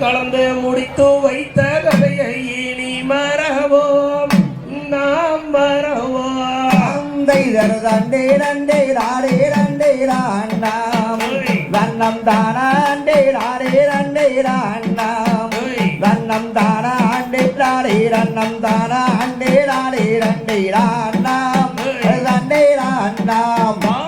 கலந்து முடித்து வைத்த கதையை இனி மறவோம். நாம் மறவோம். தண்டே தண்டே ராடே தண்டே ராண்டாம். வண்ணம் தானாண்டே ராடே தண்டே ராண்டாம். வண்ணம் தானாண்டே ராடே ரன்னம் தானாண்டே ராடே ரண்டே ராண்டாம். தண்டே ராண்டாம்.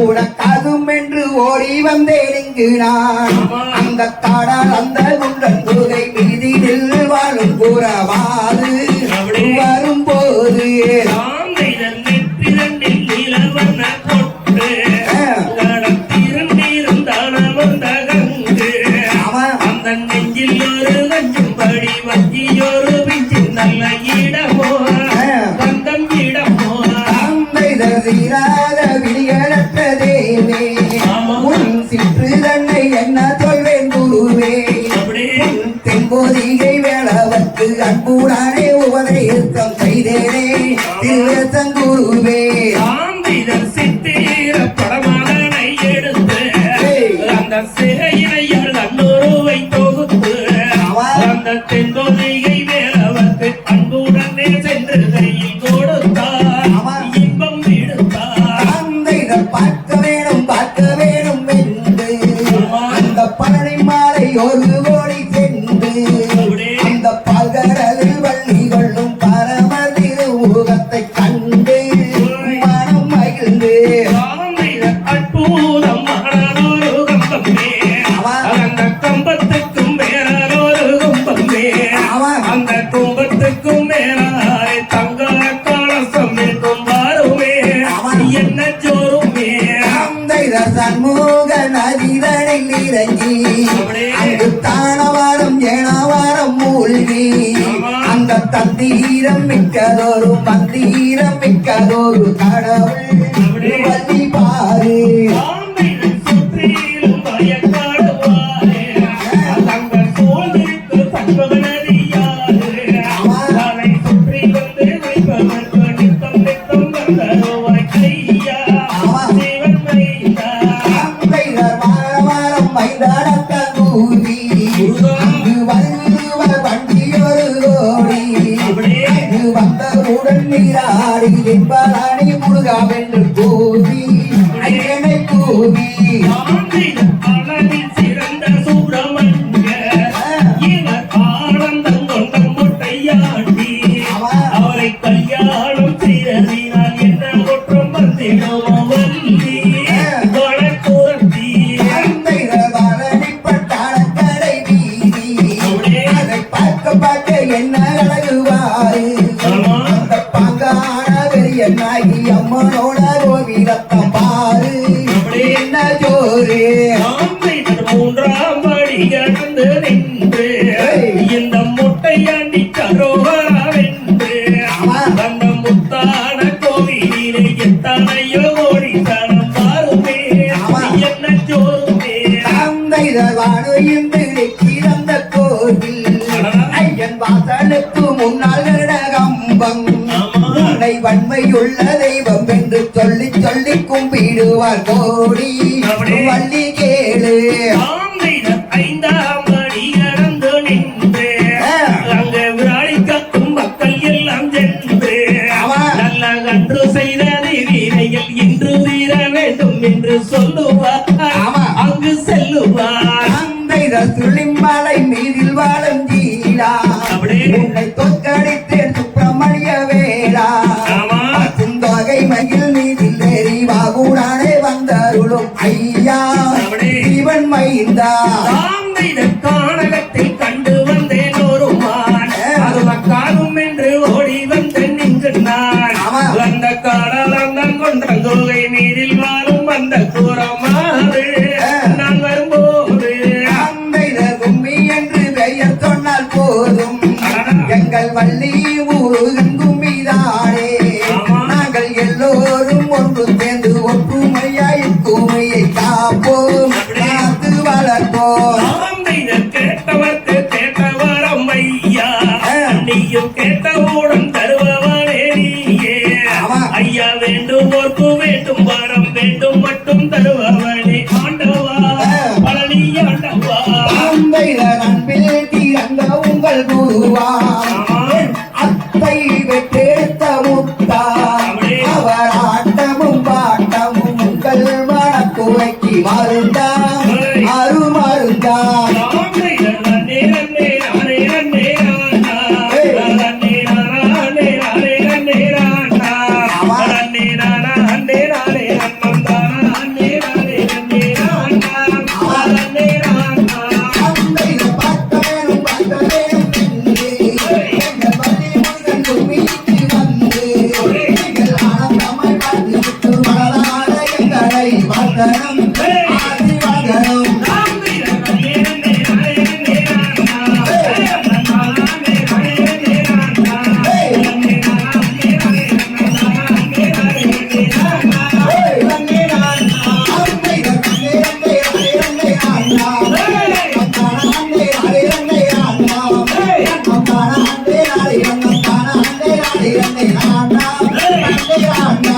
ஒரு என்று ஓடி வந்தேன் இங்கு நான். அந்த காடால் அந்த குண்டன் குகை மீதில் வாழும் புறவா பொதிகை வேளவர்க்கு அன்புடானே உபதேசம் செய்தேனே. திருவேசங்குருவே சாந்திதன் சித்திய அற்புதம் மகளோரு கம்பமே. அந்த கம்பத்துக்கும் மேலோரு கம்பமே. அந்த கும்பத்துக்கும் மேலாய் தங்க கலசம் என்றும் வாருமே என்ன ஜோருமே. சண்முக நதிதனை நிறங்கி தானவாரம் ஏனாவாரம் தந்தீரம் மிக்கதொரு பந்தீரம் மிக்கதொரு கடவுள். வத்தி தங்கள் சோதரித்து தன்பகனடியா நீராடி என்பதானே முருகா வென்று கூவி ஐயனை கூவி மூன்றாம் படி கடந்து நின்று இந்த முட்டையாண்டி கரோகராவென்று அந்த முத்தான கோவிலிலே எத்தனையோ ஓடி தனம் பாருமே என்ன சோருமே தந்தை வாடு இன்று கிடந்த கோவில் ஐயன் வாசலுக்கு முன்னால் கம்பம் உன்னை வன்மையுள்ள தெய்வம் என்று சொல்லி சொல்லி கும்பிடுவார் கோடி வள்ளி கன்று செய்ததை வீரையில் இன்று தீர வேண்டும் என்று சொல்லுவார். அங்கு செல்லுவார் தந்தை சுழிமலை மீதில் வாழும் ஜீலா. உன்னை தோற்கடித்தேன் சுப்பிரமணிய வேளா. சுந்தகை மகிழ் மீதில் எரிவாகுடானே வந்தருளும் ஐயா. இவன் மைந்தா தாந்தைத காணகத்தில் கண்டு நீயும் கேட்டவுடன் தருபவனே ராணி ரங்கம்மா ராணி ராணி ராணி ராணா ராணி ராணா